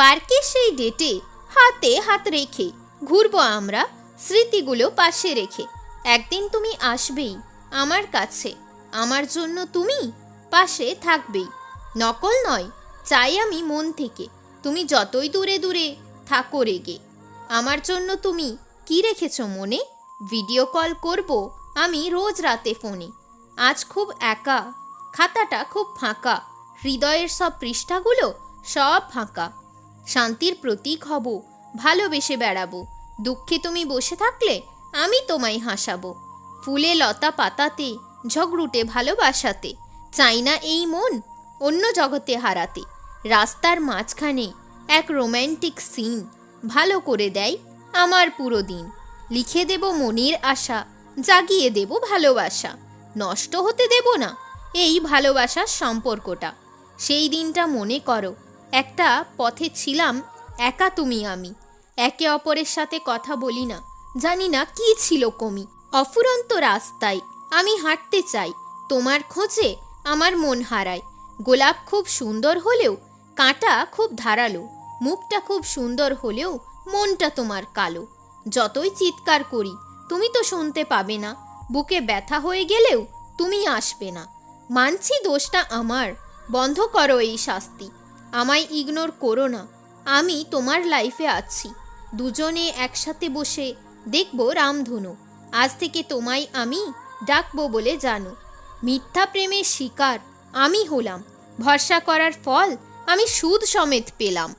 পার্কে সেই ডেটে হাতে হাত রেখে ঘুরবো আমরা স্মৃতিগুলো পাশে রেখে। একদিন তুমি আসবেই আমার কাছে, আমার জন্য তুমি পাশে থাকবেই। নকল নয়, চাই আমি মন থেকে, তুমি যতই দূরে দূরে থাকো রেগে। আমার জন্য তুমি কি রেখেছো মনে? ভিডিও কল করব আমি রোজ রাতে ফোনে। আজ খুব একা, খাতাটা খুব ফাঁকা, হৃদয়ের সব পৃষ্ঠাগুলো সব ফাঁকা। শান্তির প্রতীক হব, ভালোবেসে বেড়াবো। দুঃখে তুমি বসে থাকলে আমি তোমায় হাসাবো। ফুলে লতা পাতাতে, ঝগড়ুটে ভালোবাসাতে, চাই না এই মন অন্য জগতে হারাতে। রাস্তার মাঝখানে এক রোম্যান্টিক সিন, ভালো করে দেয় আমার পুরো দিন। লিখে দেব মনের আশা, জাগিয়ে দেব ভালোবাসা। নষ্ট হতে দেব না এই ভালোবাসার সম্পর্কটা। সেই দিনটা মনে করো একটা পথে ছিলাম, একা তুমি আমি। একে অপরের সাথে কথা বলি না, জানি না কি ছিল কমি। অফুরন্ত রাস্তায় আমি হাঁটতে চাই, তোমার খোঁজে আমার মন হারায়। গোলাপ খুব সুন্দর হলেও, কাঁটা খুব ধারালো, মুখটা খুব সুন্দর হলেও, মনটা তোমার কালো। যতই চিৎকার করি, তুমি তো শুনতে পাবে না, বুকে ব্যথা হয়ে গেলেও তুমি আসবে না। মানছি দোষটা আমার, বন্ধ করো এই শাস্তি। আমায় ইগনোর করো না। আমি তোমার লাইফে আছি। দুজনে একসাথে বসে দেখব রামধনু। আজ থেকে তোমায় আমি ডাকবো বলে জানো। মিথ্যা প্রেমের শিকার আমি হলাম। ভরসা করার ফল আমি সুদ সমেত পেলাম।